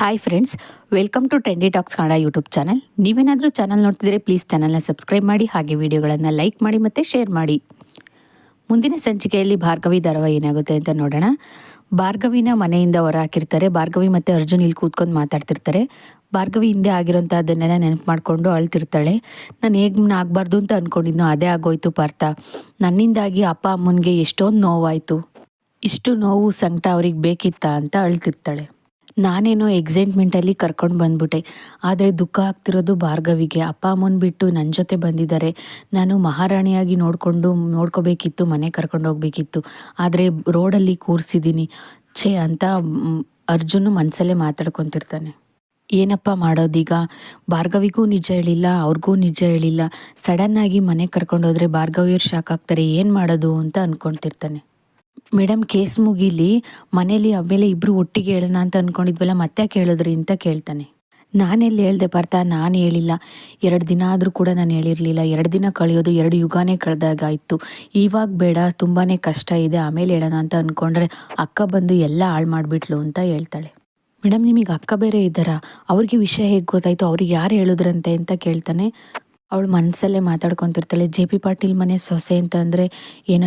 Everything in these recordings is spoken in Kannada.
Hi friends welcome to trendy talks Kannada YouTube channel ನೀವೇನಾದರೂ ಚಾನಲ್ ನೋಡ್ತಿದ್ರೆ ಪ್ಲೀಸ್ ಚಾನಲ್ನ ಸಬ್ಸ್ಕ್ರೈಬ್ ಮಾಡಿ, ಹಾಗೆ ವಿಡಿಯೋಗಳನ್ನು ಲೈಕ್ ಮಾಡಿ ಮತ್ತು ಶೇರ್ ಮಾಡಿ. ಮುಂದಿನ ಸಂಚಿಕೆಯಲ್ಲಿ ಭಾರ್ಗವಿ ಧಾರಾವಾಹಿ ಏನಾಗುತ್ತೆ ಅಂತ ನೋಡೋಣ. ಭಾರ್ಗವಿನ ಮನೆಯಿಂದ ಹೊರ ಹಾಕಿರ್ತಾರೆ ಭಾರ್ಗವಿ ಮತ್ತು ಅರ್ಜುನ್ ಇಲ್ಲಿ ಕೂತ್ಕೊಂಡು ಮಾತಾಡ್ತಿರ್ತಾರೆ. ಭಾರ್ಗವಿ ಹಿಂದೆ ಆಗಿರೋಂಥದ್ದನ್ನೆಲ್ಲ ನೆನಪು ಮಾಡಿಕೊಂಡು ಅಳ್ತಿರ್ತಾಳೆ. ನಾನು ಹೇಗೆ ಆಗಬಾರ್ದು ಅಂತ ಅಂದ್ಕೊಂಡಿದ್ನೋ ಅದೇ ಆಗೋಯ್ತು ಪಾರ್ಥ. ನನ್ನಿಂದಾಗಿ ಅಪ್ಪ ಅಮ್ಮನಿಗೆ ಎಷ್ಟೊಂದು ನೋವಾಯಿತು. ಇಷ್ಟು ನೋವು ಸಂಕಟ ಅವ್ರಿಗೆ ಬೇಕಿತ್ತಾ? ಅಂತ ಅಳ್ತಿರ್ತಾಳೆ. ನಾನೇನೋ ಎಕ್ಸೈಟ್ಮೆಂಟಲ್ಲಿ ಕರ್ಕೊಂಡು ಬಂದ್ಬಿಟ್ಟೆ. ಆದರೆ ದುಃಖ ಆಗ್ತಿರೋದು ಭಾರ್ಗವಿಗೆ. ಅಪ್ಪ, ಅಮ್ಮನ ಬಿಟ್ಟು ನನ್ನ ಜೊತೆ ಬಂದಿದ್ದಾರೆ. ನಾನು ಮಹಾರಾಣಿಯಾಗಿ ನೋಡಿಕೊಂಡು, ನೋಡ್ಕೋಬೇಕಿತ್ತು, ಮನೆ ಕರ್ಕೊಂಡು ಹೋಗ್ಬೇಕಿತ್ತು. ಆದರೆ ರೋಡಲ್ಲಿ ಕೂರಿಸಿದ್ದೀನಿ ಛೇ, ಅಂತ ಅರ್ಜುನು ಮನಸ್ಸಲ್ಲೇ ಮಾತಾಡ್ಕೊತಿರ್ತಾನೆ. ಏನಪ್ಪ ಮಾಡೋದೀಗ? ಭಾರ್ಗವಿಗೂ ನಿಜ ಹೇಳಿಲ್ಲ, ಅವ್ರಿಗೂ ನಿಜ ಹೇಳಿಲ್ಲ. ಸಡನ್ನಾಗಿ ಮನೆ ಕರ್ಕೊಂಡೋದ್ರೆ ಭಾರ್ಗವಿಯವ್ರು ಶಾಕ್ ಆಗ್ತಾರೆ. ಏನು ಮಾಡೋದು ಅಂತ ಅಂದ್ಕೊಳ್ತಿರ್ತಾನೆ ಮೇಡಮ್, ಕೇಸ್ ಮುಗೀಲಿ, ಮನೇಲಿ ಆಮೇಲೆ ಇಬ್ಬರು ಒಟ್ಟಿಗೆ ಹೇಳೋಣ ಅಂತ ಅಂದ್ಕೊಂಡಿದ್ವಲ್ಲ ಮತ್ತೆ ಕೇಳಿದ್ರಿ ಅಂತ ಕೇಳ್ತಾನೆ. ನಾನೆಲ್ಲಿ ಹೇಳ್ದೆ ಪಾರ್ಥ, ನಾನು ಹೇಳಿಲ್ಲ. ಎರಡು ದಿನ ಆದರೂ ಕೂಡ ನಾನು ಹೇಳಿರಲಿಲ್ಲ. ಎರಡು ದಿನ ಕಳೆಯೋದು, ಎರಡು ಯುಗಾನೇ ಕಳೆದಾಗಾಯಿತು. ಇವಾಗ ಬೇಡ ತುಂಬಾ ಕಷ್ಟ ಇದೆ, ಆಮೇಲೆ ಹೇಳೋಣ ಅಂತ ಅಂದ್ಕೊಂಡ್ರೆ ಅಕ್ಕ ಬಂದು ಎಲ್ಲ ಹಾಳು ಮಾಡಿಬಿಟ್ಲು ಅಂತ ಹೇಳ್ತಾಳೆ. ಮೇಡಮ್, ನಿಮಗೆ ಅಕ್ಕ ಬೇರೆ ಇದ್ದಾರಾ? ಅವ್ರಿಗೆ ವಿಷಯ ಹೇಗೆ ಗೊತ್ತಾಯಿತು? ಅವ್ರಿಗೆ ಯಾರು ಹೇಳಿದ್ರಂತೆ ಅಂತ ಕೇಳ್ತಾನೆ. ಅವಳು ಮನಸ್ಸಲ್ಲೇ ಮಾತಾಡ್ಕೊತಿರ್ತಾಳೆ. ಜೆ ಪಿ ಪಾಟೀಲ್ ಮನೆ ಸೊಸೆ ಅಂತ ಅಂದರೆ ಏನು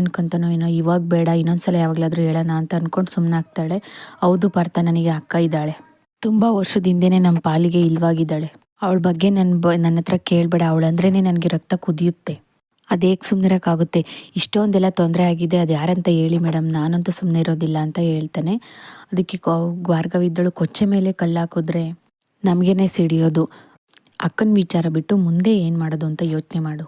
ಏನೋ, ಇವಾಗ ಬೇಡ, ಇನ್ನೊಂದ್ಸಲ ಯಾವಾಗಲಾದರೂ ಹೇಳೋಣ ಅಂತ ಅಂದ್ಕೊಂಡು ಸುಮ್ಮನಾಗ್ತಾಳೆ ಹೌದು ಪಾರ್ಥ, ನನಗೆ ಅಕ್ಕ ಇದ್ದಾಳೆ. ತುಂಬ ವರ್ಷದ ಹಿಂದೆನೇ ನಮ್ಮ ಪಾಲಿಗೆ ಇಲ್ವಾಗಿದ್ದಾಳೆ. ಅವಳ ಬಗ್ಗೆ ನನ್ನ ಬ, ನನ್ನ ಹತ್ರ ಕೇಳಬೇಡ. ಅವಳಂದ್ರೇ ನನಗೆ ರಕ್ತ ಕುದಿಯುತ್ತೆ. ಅದೇಗೆ ಸುಮ್ಮನಿರೋಕ್ಕಾಗುತ್ತೆ ಇಷ್ಟೊಂದೆಲ್ಲ ತೊಂದರೆ ಆಗಿದೆ. ಅದು ಯಾರಂತ ಹೇಳಿ ಮೇಡಮ್, ನಾನಂತೂ ಸುಮ್ಮನೆ ಇರೋದಿಲ್ಲ ಅಂತ ಹೇಳ್ತಾನೆ. ಅದಕ್ಕೆ ಭಾರ್ಗವಿದ್ದಳು ಕೊಚ್ಚೆ ಮೇಲೆ ಕಲ್ಲಾಕಿದ್ರೆ ನಮಗೇನೆ ಸಿಡಿಯೋದು. ಅಕ್ಕನ ವಿಚಾರ ಬಿಟ್ಟು ಮುಂದೆ ಏನು ಮಾಡೋದು ಅಂತ ಯೋಚನೆ ಮಾಡು.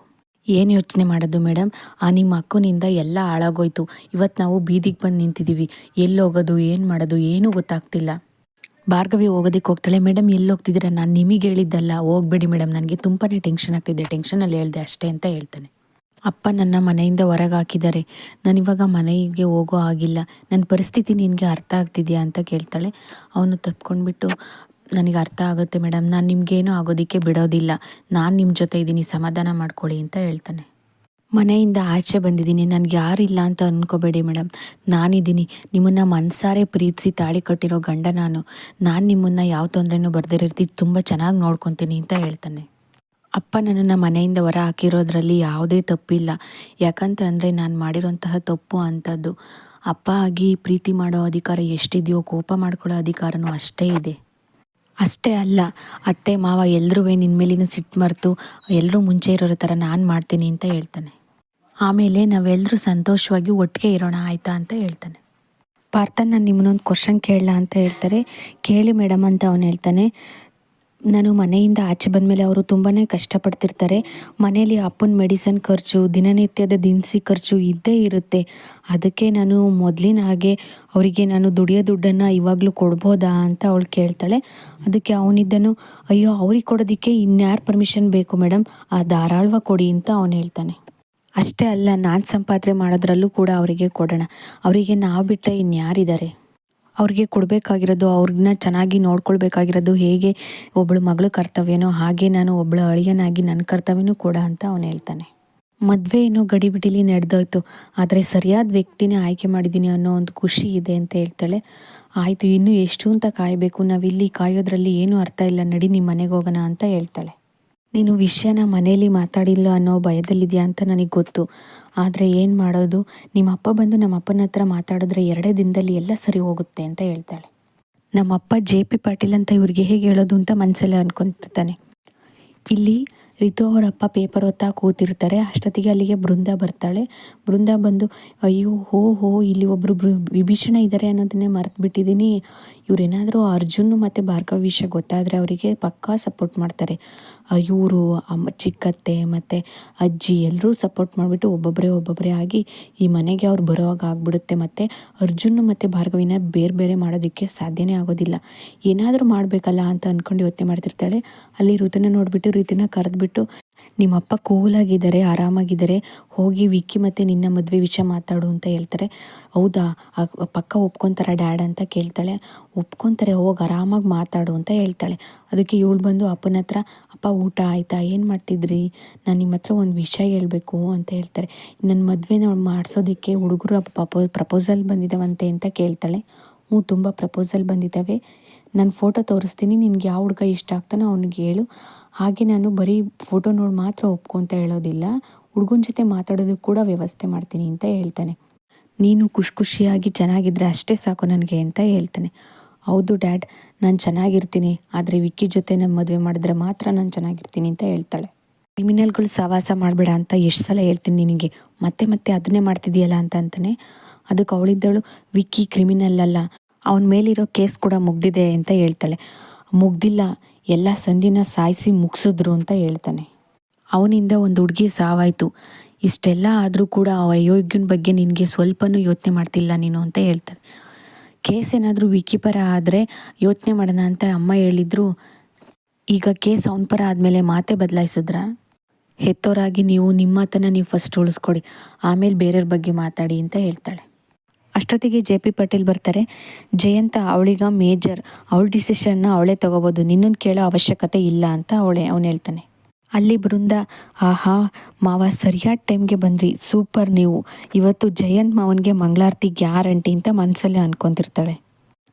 ಏನು ಯೋಚನೆ ಮಾಡೋದು ಮೇಡಮ್ ಆ ನಿಮ್ಮ ಅಕ್ಕನಿಂದ ಎಲ್ಲ ಹಾಳಾಗೋಯ್ತು. ಇವತ್ತು ನಾವು ಬೀದಿಗೆ ಬಂದು ನಿಂತಿದ್ದೀವಿ ಎಲ್ಲಿ ಹೋಗೋದು, ಏನು ಮಾಡೋದು, ಏನೂ ಗೊತ್ತಾಗ್ತಿಲ್ಲ. ಭಾರ್ಗವಿ ಹೋಗೋದಕ್ಕೆ ಹೋಗ್ತಾಳೆ. ಮೇಡಮ್ ಎಲ್ಲಿ ಹೋಗ್ತಿದ್ದೀರಾ? ನಾನು ನಿಮಗೆ ಹೇಳಿದ್ದಲ್ಲ. ಹೋಗ್ಬೇಡಿ ಮೇಡಮ್ ನನಗೆ ತುಂಬಾ ಟೆನ್ಷನ್ ಆಗ್ತಿದೆ. ಟೆನ್ಷನಲ್ಲಿ ಹೇಳಿದೆ ಅಷ್ಟೇ ಅಂತ ಹೇಳ್ತಾನೆ. ಅಪ್ಪ ನನ್ನ ಮನೆಯಿಂದ ಹೊರಗೆ ಹಾಕಿದ್ದಾರೆ. ನಾನಿವಾಗ ಮನೆಗೆ ಹೋಗೋ ಆಗಿಲ್ಲ ನನ್ನ ಪರಿಸ್ಥಿತಿ ನಿನಗೆ ಅರ್ಥ ಆಗ್ತಿದೆಯಾ ಅಂತ ಕೇಳ್ತಾಳೆ. ಅವನು ತಪ್ಕೊಂಡ್ಬಿಟ್ಟು ನನಗೆ ಅರ್ಥ ಆಗುತ್ತೆ ಮೇಡಮ್. ನಾನು ನಿಮಗೇನು ಆಗೋದಕ್ಕೆ ಬಿಡೋದಿಲ್ಲ. ನಾನು ನಿಮ್ಮ ಜೊತೆ ಇದ್ದೀನಿ ಸಮಾಧಾನ ಮಾಡ್ಕೊಳ್ಳಿ ಅಂತ ಹೇಳ್ತಾನೆ. ಮನೆಯಿಂದ ಆಚೆ ಬಂದಿದ್ದೀನಿ. ನನಗೆ ಯಾರಿಲ್ಲ ಅಂತ ಅಂದ್ಕೋಬೇಡಿ ಮೇಡಮ್. ನಾನಿದ್ದೀನಿ. ನಿಮ್ಮನ್ನು ಮನಸಾರೆ ಪ್ರೀತಿಸಿ ತಾಳಿ ಕಟ್ಟಿರೋ ಗಂಡ ನಾನು. ನಾನು ನಿಮ್ಮನ್ನು ಯಾವ ತೊಂದರೆನೂ ಬರ್ದಿರಿರ್ತಿ ತುಂಬ ಚೆನ್ನಾಗಿ ನೋಡ್ಕೊತೀನಿ ಅಂತ ಹೇಳ್ತಾನೆ. ಅಪ್ಪ ನನ್ನನ್ನು ಮನೆಯಿಂದ ಹೊರ ಹಾಕಿರೋದ್ರಲ್ಲಿ ಯಾವುದೇ ತಪ್ಪಿಲ್ಲ. ಯಾಕಂತ ಅಂದರೆ ನಾನು ಮಾಡಿರೋಂತಹ ತಪ್ಪು ಅಂಥದ್ದು ಅಪ್ಪ ಆಗಿ ಪ್ರೀತಿ ಮಾಡೋ ಅಧಿಕಾರ ಎಷ್ಟಿದೆಯೋ, ಕೋಪ ಮಾಡ್ಕೊಳ್ಳೋ ಅಧಿಕಾರನೂ ಅಷ್ಟೇ ಇದೆ. ಅಷ್ಟೇ ಅಲ್ಲ. ಅತ್ತೆ, ಮಾವ ಎಲ್ಲರೂ ನಿನ್ನ ಮೇಲಿನ ಸಿಟ್ಟು ಮರೆತು ಎಲ್ಲರೂ ಮುಂಚೆ ಇರೋರ ಥರ ನಾನು ಮಾಡ್ತೀನಿ ಅಂತ ಹೇಳ್ತಾನೆ. ಆಮೇಲೆ ನಾವೆಲ್ಲರೂ ಸಂತೋಷವಾಗಿ ಒಟ್ಟಿಗೆ ಇರೋಣ ಆಯಿತಾ ಅಂತ ಹೇಳ್ತಾನೆ. ಪಾರ್ಥನ್ ನಾನು ನಿಮ್ಮನ್ನೊಂದು ಕ್ವಶನ್ ಕೇಳಲ್ಲ ಅಂತ ಹೇಳ್ತಾರೆ. ಕೇಳಿ ಮೇಡಮ್ ಅಂತ ಅವನು ಹೇಳ್ತಾನೆ. ನಾನು ಮನೆಯಿಂದ ಆಚೆ ಬಂದಮೇಲೆ ಅವರು ತುಂಬಾ ಕಷ್ಟಪಡ್ತಿರ್ತಾರೆ. ಮನೆಯಲ್ಲಿ ಅಪ್ಪನ ಮೆಡಿಸನ್ ಖರ್ಚು, ದಿನನಿತ್ಯದ ದಿನಸಿ ಖರ್ಚು ಇದ್ದೇ ಇರುತ್ತೆ. ಅದಕ್ಕೆ ನಾನು ಮೊದಲಿನ ಹಾಗೆ ಅವರಿಗೆ ನಾನು ದುಡಿಯೋ ದುಡ್ಡನ್ನು ಇವಾಗಲೂ ಕೊಡ್ಬೋದಾ ಅಂತ ಅವಳು ಕೇಳ್ತಾಳೆ. ಅದಕ್ಕೆ ಅವನಿದ್ದನು, ಅಯ್ಯೋ, ಅವ್ರಿಗೆ ಕೊಡೋದಕ್ಕೆ ಇನ್ಯಾರು ಪರ್ಮಿಷನ್ ಬೇಕು ಮೇಡಮ್ ಆ ಧಾರಾಳ್ವ ಕೊಡಿ ಅಂತ ಅವನು ಹೇಳ್ತಾನೆ. ಅಷ್ಟೇ ಅಲ್ಲ, ನಾನು ಸಂಪಾದನೆ ಮಾಡೋದ್ರಲ್ಲೂ ಕೂಡ ಅವರಿಗೆ ಕೊಡೋಣ. ಅವರಿಗೆ ನಾವು ಬಿಟ್ಟರೆ ಇನ್ಯಾರಿದ್ದಾರೆ? ಅವ್ರಿಗೆ ಕೊಡಬೇಕಾಗಿರೋದು, ಅವ್ರನ್ನ ಚೆನ್ನಾಗಿ ನೋಡ್ಕೊಳ್ಬೇಕಾಗಿರೋದು, ಹೇಗೆ ಒಬ್ಬಳು ಮಗಳು ಕರ್ತವ್ಯನೋ ಹಾಗೆ ನಾನು ಒಬ್ಬಳು ಅಳಿಯನಾಗಿ ನನ್ನ ಕರ್ತವ್ಯನೂ ಕೂಡ ಅಂತ ಅವನು ಹೇಳ್ತಾನೆ. ಮದುವೆ ಏನೋ ಗಡಿಬಿಡಿಲಿ ನಡೆದೋಯ್ತು, ಆದರೆ ಸರಿಯಾದ ವ್ಯಕ್ತಿನೇ ಆಯ್ಕೆ ಮಾಡಿದ್ದೀನಿ ಅನ್ನೋ ಒಂದು ಖುಷಿ ಇದೆ ಅಂತ ಹೇಳ್ತಾಳೆ. ಆಯಿತು, ಇನ್ನೂ ಎಷ್ಟು ಅಂತ ಕಾಯಬೇಕು? ನಾವಿಲ್ಲಿ ಕಾಯೋದ್ರಲ್ಲಿ ಏನೂ ಅರ್ಥ ಇಲ್ಲ, ನಡಿ ನಿಮ್ಮ ಮನೆಗೆ ಹೋಗೋಣ ಅಂತ ಹೇಳ್ತಾಳೆ. ನೀನು ವಿಷಯನ ಮನೆಯಲ್ಲಿ ಮಾತಾಡಿಲ್ಲ ಅನ್ನೋ ಭಯದಲ್ಲಿದೆಯಾ ಅಂತ ನನಗೆ ಗೊತ್ತು. ಆದರೆ ಏನು ಮಾಡೋದು? ನಿಮ್ಮಪ್ಪ ಬಂದು ನಮ್ಮ ಅಪ್ಪನ ಹತ್ರ ಮಾತಾಡಿದ್ರೆ ಎರಡೇ ದಿನದಲ್ಲಿ ಎಲ್ಲ ಸರಿ ಹೋಗುತ್ತೆ ಅಂತ ಹೇಳ್ತಾಳೆ. ನಮ್ಮಪ್ಪ ಜೆ ಪಿ ಪಾಟೀಲ್ ಅಂತ ಇವ್ರಿಗೆ ಹೇಗೆ ಹೇಳೋದು ಅಂತ ಮನಸ್ಸಲ್ಲೇ ಅನ್ಕೊತಾನೆ ಇಲ್ಲಿ ರಿತು ಅವರಪ್ಪ ಪೇಪರ್ ಓದ್ತಾ ಕೂತಿರ್ತಾರೆ. ಅಷ್ಟೊತ್ತಿಗೆ ಅಲ್ಲಿಗೆ ಬೃಂದ ಬರ್ತಾಳೆ. ಬೃಂದ ಬಂದು, ಅಯ್ಯೋ, ಹೋ ಹೋ, ಇಲ್ಲಿ ಒಬ್ಬರು ವಿಭೀಷಣ ಇದ್ದಾರೆ ಅನ್ನೋದನ್ನೇ ಮರೆತು ಬಿಟ್ಟಿದ್ದೀನಿ. ಇವರೇನಾದರೂ ಅರ್ಜುನ್ ಮತ್ತು ಭಾರ್ಗವ ವಿಷಯ ಗೊತ್ತಾದರೆ ಅವರಿಗೆ ಪಕ್ಕಾ ಸಪೋರ್ಟ್ ಮಾಡ್ತಾರೆ. ಇವರು ಅಮ್ಮ ಚಿಕ್ಕತ್ತೆ ಮತ್ತು ಅಜ್ಜಿ ಎಲ್ಲರೂ ಸಪೋರ್ಟ್ ಮಾಡಿಬಿಟ್ಟು ಒಬ್ಬೊಬ್ಬರೇ ಒಬ್ಬೊಬ್ಬರೇ ಆಗಿ ಈ ಮನೆಗೆ ಅವ್ರು ಬರೋವಾಗ ಆಗ್ಬಿಡುತ್ತೆ. ಮತ್ತು ಅರ್ಜುನ್ ಮತ್ತು ಭಾರ್ಗವಿನ ಬೇರೆ ಬೇರೆ ಮಾಡೋದಕ್ಕೆ ಸಾಧ್ಯನೇ ಆಗೋದಿಲ್ಲ. ಏನಾದರೂ ಮಾಡಬೇಕಲ್ಲ ಅಂತ ಅಂದ್ಕೊಂಡು ಯೋಚನೆ ಮಾಡ್ತಿರ್ತಾಳೆ. ಅಲ್ಲಿ ಋತುನ ನೋಡಿಬಿಟ್ಟು ಋತುನ ಕರೆದ್ಬಿಟ್ಟು ನಿಮ್ಮಪ್ಪ ಕೂಲಾಗಿದ್ದಾರೆ, ಆರಾಮಾಗಿದ್ದಾರೆ, ಹೋಗಿ ವಿಕ್ಕಿ ಮತ್ತು ನಿನ್ನ ಮದುವೆ ವಿಷಯ ಮಾತಾಡು ಅಂತ ಹೇಳ್ತಾರೆ. ಹೌದಾ? ಪಕ್ಕ ಒಪ್ಕೊತಾರೆ ಡ್ಯಾಡ್ ಅಂತ ಕೇಳ್ತಾಳೆ. ಒಪ್ಕೊತಾರೆ, ಹೋಗಿ ಆರಾಮಾಗಿ ಮಾತಾಡು ಅಂತ ಹೇಳ್ತಾಳೆ. ಅದಕ್ಕೆ ಇವಳು ಬಂದು ಅಪ್ಪನ ಹತ್ರ, ಅಪ್ಪ, ಊಟ ಆಯಿತಾ? ಏನು ಮಾಡ್ತಿದ್ರಿ? ನಾನು ನಿಮ್ಮ ಹತ್ರ ಒಂದು ವಿಷಯ ಹೇಳಬೇಕು ಅಂತ ಹೇಳ್ತಾರೆ. ನನ್ನ ಮದುವೆನ ಮಾಡಿಸೋದಕ್ಕೆ ಹುಡುಗರು ಪ್ರಪೋ, ಪ್ರಪೋಸಲ್ ಬಂದಿದ್ದಾವಂತೆ ಅಂತ ಕೇಳ್ತಾಳೆ. ಹ್ಞೂ, ತುಂಬ ಪ್ರಪೋಸಲ್ ಬಂದಿದ್ದಾವೆ ನಾನು ಫೋಟೋ ತೋರಿಸ್ತೀನಿ, ನಿನಗೆ ಯಾವ ಹುಡುಗ ಇಷ್ಟ ಆಗ್ತಾನೋ ಅವ್ನಿಗೆ ಹೇಳು. ಹಾಗೆ ನಾನು ಬರೀ ಫೋಟೋ ನೋಡಿ ಮಾತ್ರ ಒಪ್ಕೊಂತ ಹೇಳೋದಿಲ್ಲ. ಹುಡುಗನ ಜೊತೆ ಮಾತಾಡೋದಕ್ಕೆ ಕೂಡ ವ್ಯವಸ್ಥೆ ಮಾಡ್ತೀನಿ ಅಂತ ಹೇಳ್ತಾನೆ. ನೀನು ಖುಷಿ ಖುಷಿಯಾಗಿ ಚೆನ್ನಾಗಿದ್ದರೆ ಅಷ್ಟೇ ಸಾಕು ನನಗೆ ಅಂತ ಹೇಳ್ತಾನೆ. ಹೌದು ಡ್ಯಾಡ್, ನಾನು ಚೆನ್ನಾಗಿರ್ತೀನಿ. ಆದರೆ ವಿಕ್ಕಿ ಜೊತೆ ನಮ್ಮ ಮದುವೆ ಮಾಡಿದ್ರೆ ಮಾತ್ರ ನಾನು ಚೆನ್ನಾಗಿರ್ತೀನಿ ಅಂತ ಹೇಳ್ತಾಳೆ. ಕ್ರಿಮಿನಲ್ಗಳು ಸಹವಾಸ ಮಾಡಬೇಡ ಅಂತ ಎಷ್ಟು ಸಲ ಹೇಳ್ತೀನಿ ನಿನಗೆ. ಮತ್ತೆ ಮತ್ತೆ ಅದನ್ನೇ ಮಾಡ್ತಿದ್ದೀಯಲ್ಲ ಅಂತ ಅಂತಾನೆ. ಅದಕ್ಕೆ ಅವಳಿದ್ದಳು, ವಿಕ್ಕಿ ಕ್ರಿಮಿನಲ್ ಅಲ್ಲ. ಅವನ ಮೇಲಿರೋ ಕೇಸ್ ಕೂಡ ಮುಗ್ದಿದೆ ಅಂತ ಹೇಳ್ತಾಳೆ. ಮುಗ್ದಿಲ್ಲ, ಎಲ್ಲ ಸಂಧಿನ ಸಾಯಿಸಿ ಮುಗಿಸಿದ್ರು ಅಂತ ಹೇಳ್ತಾನೆ. ಅವನಿಂದ ಒಂದು ಹುಡುಗಿ ಸಾವಾಯಿತು. ಇಷ್ಟೆಲ್ಲ ಆದರೂ ಕೂಡ ಆ ಅಯೋಗ್ಯನ ಬಗ್ಗೆ ನಿನಗೆ ಸ್ವಲ್ಪನೂ ಯೋಚನೆ ಮಾಡ್ತಿಲ್ಲ ನೀನು ಅಂತ ಹೇಳ್ತಾನೆ. ಕೇಸ್ ಏನಾದರೂ ವಿಕಿಪರ ಪರ ಆದರೆ ಯೋಚನೆ ಮಾಡೋಣ ಅಂತ ಅಮ್ಮ ಹೇಳಿದ್ರು. ಈಗ ಕೇಸ್ ಅವನ ಪರ ಆದಮೇಲೆ ಮಾತೆ ಬದಲಾಯಿಸಿದ್ರ? ಹೆತ್ತೋರಾಗಿ ನೀವು ನಿಮ್ಮ ಮಾತನ್ನು ನೀವು ಫಸ್ಟ್ ಉಳಿಸ್ಕೊಡಿ. ಆಮೇಲೆ ಬೇರೆಯವ್ರ ಬಗ್ಗೆ ಮಾತಾಡಿ ಅಂತ ಹೇಳ್ತಾಳೆ. ಅಷ್ಟೊತ್ತಿಗೆ ಜೆ ಪಿ ಪಟೇಲ್ ಬರ್ತಾರೆ. ಜಯಂತ ಅವಳಿಗ ಮೇಜರ್, ಅವಳ ಡಿಸಿಷನ್ನ ಅವಳೇ ತಗೋಬೋದು. ನಿನ್ನನ್ನು ಕೇಳೋ ಅವಶ್ಯಕತೆ ಇಲ್ಲ ಅಂತ ಅವಳೆ, ಅವನು ಹೇಳ್ತಾನೆ. ಅಲ್ಲಿ ಬೃಂದ, ಆಹಾ, ಮಾವ ಸರಿಯಾದ ಟೈಮ್ಗೆ ಬಂದ್ರಿ. ಸೂಪರ್ ನೀವು. ಇವತ್ತು ಜಯಂತ್ ಮಾವನಿಗೆ ಮಂಗಳಾರತಿ, ಗ್ಯಾರಂಟಿ ಅಂತ ಮನಸ್ಸಲ್ಲೇ ಅನ್ಕೊತಿರ್ತಾಳೆ.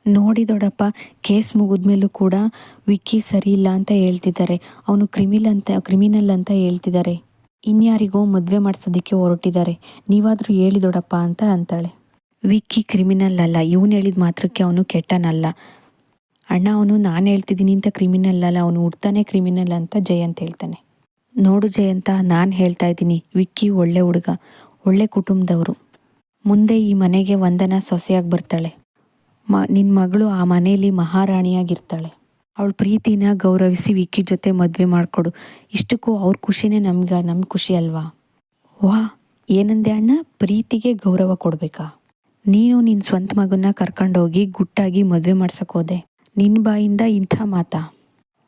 ನೋಡಿ ದೊಡ್ಡಪ್ಪ ಕೇಸ್ ಮುಗಿದ್ಮೇಲೂ ಕೂಡ ವಿಕ್ಕಿ ಸರಿ ಇಲ್ಲ ಅಂತ ಹೇಳ್ತಿದ್ದಾರೆ. ಅವನು ಕ್ರಿಮಿಲ್ ಅಂತ ಕ್ರಿಮಿನಲ್ ಅಂತ ಹೇಳ್ತಿದ್ದಾರೆ. ಇನ್ಯಾರಿಗೋ ಮದುವೆ ಮಾಡಿಸೋದಕ್ಕೆ ಹೊರಟಿದ್ದಾರೆ. ನೀವಾದರೂ ಹೇಳಿ ದೊಡ್ಡಪ್ಪ ಅಂತ ಅಂತಾಳೆ. ವಿಕ್ಕಿ ಕ್ರಿಮಿನಲ್ ಅಲ್ಲ. ಇವನು ಹೇಳಿದ ಮಾತ್ರಕ್ಕೆ ಅವನು ಕೆಟ್ಟನಲ್ಲ. ಅಣ್ಣ, ಅವನು ನಾನು ಹೇಳ್ತಿದ್ದೀನಿ ಅಂತ ಕ್ರಿಮಿನಲ್ ಅಲ್ಲ. ಅವನು ಹುಡ್ತಾನೆ ಕ್ರಿಮಿನಲ್ ಅಂತ ಜಯಂತ್ ಹೇಳ್ತಾನೆ. ನೋಡು ಜಯಂತ ನಾನು ಹೇಳ್ತಾ ಇದ್ದೀನಿ. ವಿಕ್ಕಿ ಒಳ್ಳೆ ಹುಡುಗ, ಒಳ್ಳೆ ಕುಟುಂಬದವರು. ಮುಂದೆ ಈ ಮನೆಗೆ ವಂದನ ಸೊಸೆಯಾಗಿ ಬರ್ತಾಳೆ. ಮ ನಿನ್ನ ಮಗಳು ಆ ಮನೆಯಲ್ಲಿ ಮಹಾರಾಣಿಯಾಗಿರ್ತಾಳೆ. ಅವಳ ಪ್ರೀತಿನ ಗೌರವಿಸಿ ವಿಕ್ಕಿ ಜೊತೆ ಮದುವೆ ಮಾಡಿಕೊಡು. ಇಷ್ಟಕ್ಕೂ ಅವ್ರ ಖುಷಿನೇ ನಮ್ಗೆ ನಮ್ಮ ಖುಷಿ ಅಲ್ವಾ? ವಾ ಏನಂದೆ ಅಣ್ಣ? ಪ್ರೀತಿಗೆ ಗೌರವ ಕೊಡಬೇಕಾ? ನೀನು ನಿನ್ನ ಸ್ವಂತ ಮಗನ್ನ ಕರ್ಕೊಂಡೋಗಿ ಗುಟ್ಟಾಗಿ ಮದುವೆ ಮಾಡ್ಸೋಕ್ಕೋದೆ ನಿನ್ನ ಬಾಯಿಂದ ಇಂಥ ಮಾತಾ?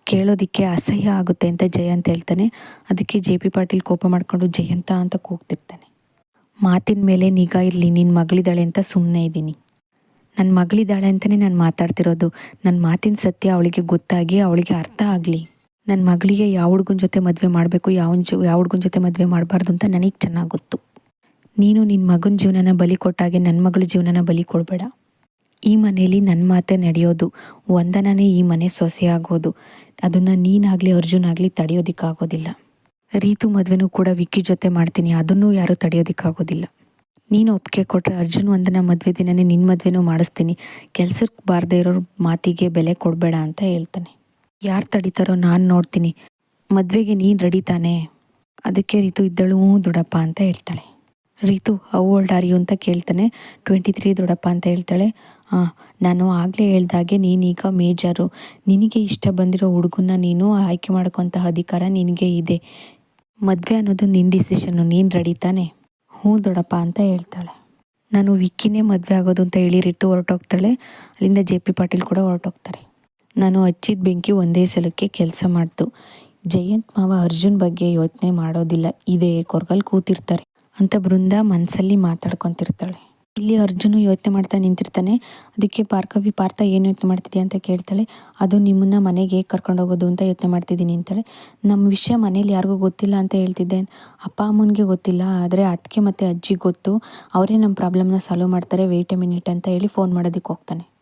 ಕೇಳೋದಕ್ಕೆ ಅಸಹ್ಯ ಆಗುತ್ತೆ ಅಂತ ಜಯಂತ್ ಹೇಳ್ತಾನೆ. ಅದಕ್ಕೆ ಜೆ ಪಿ ಪಾಟೀಲ್ ಕೋಪ ಮಾಡ್ಕೊಂಡು ಜಯಂತ ಅಂತ ಕೂಗ್ತಿರ್ತಾನೆ. ಮಾತಿನ ಮೇಲೆ ನಿಗಾ ಇರಲಿ ನಿನ್ನ ಮಗಳಿದ್ದಾಳೆ ಅಂತ ಸುಮ್ಮನೆ ಇದ್ದೀನಿ. ನನ್ನ ಮಗಳಿದ್ದಾಳೆ ಅಂತಲೇ ನಾನು ಮಾತಾಡ್ತಿರೋದು. ನನ್ನ ಮಾತಿನ ಸತ್ಯ ಅವಳಿಗೆ ಗೊತ್ತಾಗಿ ಅವಳಿಗೆ ಅರ್ಥ ಆಗಲಿ. ನನ್ನ ಮಗಳಿಗೆ ಯಾವ ಹುಡುಗನ ಜೊತೆ ಮದುವೆ ಮಾಡಬೇಕು, ಯಾವ ಯಾವ ಹುಡುಗನ ಜೊತೆ ಮದುವೆ ಮಾಡಬಾರ್ದು ಅಂತ ನನಗೆ ಚೆನ್ನಾಗಿ ಗೊತ್ತು. ನೀನು ನಿನ್ನ ಮಗನ ಜೀವನನ ಬಲಿ ಕೊಟ್ಟಾಗೆ ನನ್ನ ಮಗಳ ಜೀವನನ ಬಲಿ ಕೊಡಬೇಡ. ಈ ಮನೆಯಲ್ಲಿ ನನ್ನ ಮಾತೆ ನಡೆಯೋದು, ವಂದನನೇ ಈ ಮನೆ ಸೊಸೆಯಾಗೋದು ಅದನ್ನು ನೀನಾಗಲಿ ಅರ್ಜುನ್ ಆಗಲಿ ತಡೆಯೋದಕ್ಕಾಗೋದಿಲ್ಲ. ರೀತು ಮದುವೆನೂ ಕೂಡ ವಿಕ್ಕಿ ಜೊತೆ ಮಾಡ್ತೀನಿ, ಅದನ್ನೂ ಯಾರೂ ತಡೆಯೋದಕ್ಕಾಗೋದಿಲ್ಲ. ನೀನು ಒಪ್ಪಿಗೆ ಕೊಟ್ಟರೆ ಅರ್ಜುನ್ ವಂದನ ಮದುವೆ ದಿನನೇ ನಿನ್ನ ಮದುವೆನೂ ಮಾಡಿಸ್ತೀನಿ. ಕೆಲ್ಸಕ್ಕೆ ಬಾರದೇ ಇರೋ ಮಾತಿಗೆ ಬೆಲೆ ಕೊಡಬೇಡ ಅಂತ ಹೇಳ್ತಾನೆ. ಯಾರು ತಡೀತಾರೋ ನಾನು ನೋಡ್ತೀನಿ. ಮದುವೆಗೆ ನೀನು ರೆಡಿ ತಾನೇ? ಅದಕ್ಕೆ ರೀತು ಇದ್ದಳು ದುಡಪ್ಪ ಅಂತ ಹೇಳ್ತಾಳೆ. ರೀತು ಹೌ ಓಲ್ಡ್ ಆರ್ ಅಂತ ಕೇಳ್ತಾನೆ. ಟ್ವೆಂಟಿ ತ್ರೀ ದೊಡಪ್ಪ ಅಂತ ಹೇಳ್ತಾಳೆ. ಹಾಂ ನಾನು ಆಗಲೇ ಹೇಳ್ದಾಗೆ ನೀನೀಗ ಮೇಜರು. ನಿನಗೆ ಇಷ್ಟ ಬಂದಿರೋ ಹುಡುಗನ್ನ ನೀನು ಆಯ್ಕೆ ಮಾಡ್ಕೊತಹ ಅಧಿಕಾರ ನಿನಗೆ ಇದೆ. ಮದುವೆ ಅನ್ನೋದು ನಿನ್ನ ಡಿಸಿಷನ್ನು ನೀನು ರೆಡಿ ತಾನೆ? ಹ್ಞೂ ದೊಡಪ್ಪ ಅಂತ ಹೇಳ್ತಾಳೆ. ನಾನು ವಿಕ್ಕಿನೇ ಮದುವೆ ಆಗೋದು ಅಂತ ಹೇಳಿ ರಿತು ಹೊರಟೋಗ್ತಾಳೆ. ಅಲ್ಲಿಂದ ಜೆ ಪಿ ಪಾಟೀಲ್ ಕೂಡ ಹೊರಟೋಗ್ತಾರೆ. ನಾನು ಹಚ್ಚಿದ ಬೆಂಕಿ ಒಂದೇ ಸಲಕ್ಕೆ ಕೆಲಸ ಮಾಡ್ತು ಜಯಂತ್ ಮಾವ ಅರ್ಜುನ್ ಬಗ್ಗೆ ಯೋಚನೆ ಮಾಡೋದಿಲ್ಲ. ಇದೇ ಕೊರ್ಗಲ್ ಕೂತಿರ್ತಾರೆ. ಅಂತ ಬೃಂದ ಮನಸ್ಸಲ್ಲಿ ಮಾತಾಡ್ಕೊತಿರ್ತಾಳೆ. ಇಲ್ಲಿ ಅರ್ಜುನು ಯೋಚನೆ ಮಾಡ್ತಾ ನಿಂತಿರ್ತಾನೆ. ಅದಕ್ಕೆ ಪಾರ್ಕವಿ, ಪಾರ್ಥ ಏನು ಯೋಚನೆ ಮಾಡ್ತಿದ್ಯಾ ಅಂತ ಕೇಳ್ತಾಳೆ. ಅದು ನಿಮ್ಮನ್ನ ಮನೆಗೆ ಕರ್ಕೊಂಡು ಹೋಗೋದು ಅಂತ ಯೋಚನೆ ಮಾಡ್ತಿದ್ದೀನಿ, ಅಂತಾಳೆ. ನಮ್ಮ ವಿಷಯ ಮನೇಲಿ ಯಾರಿಗೂ ಗೊತ್ತಿಲ್ಲ ಅಂತ ಹೇಳ್ತಿದ್ದೆ. ಅಪ್ಪ, ಅಮ್ಮನಿಗೆ ಗೊತ್ತಿಲ್ಲ. ಆದರೆ ಅದಕ್ಕೆ ಮತ್ತು ಅಜ್ಜಿಗೆ ಗೊತ್ತು. ಅವರೇ ನಮ್ಮ ಪ್ರಾಬ್ಲಮ್ನ ಸಾಲ್ವ್ ಮಾಡ್ತಾರೆ. ವೆಯ್ಟ್ ಎ ಮಿನಿಟ್, ಅಂತ ಹೇಳಿ ಫೋನ್ ಮಾಡೋದಕ್ಕೆ ಹೋಗ್ತಾನೆ.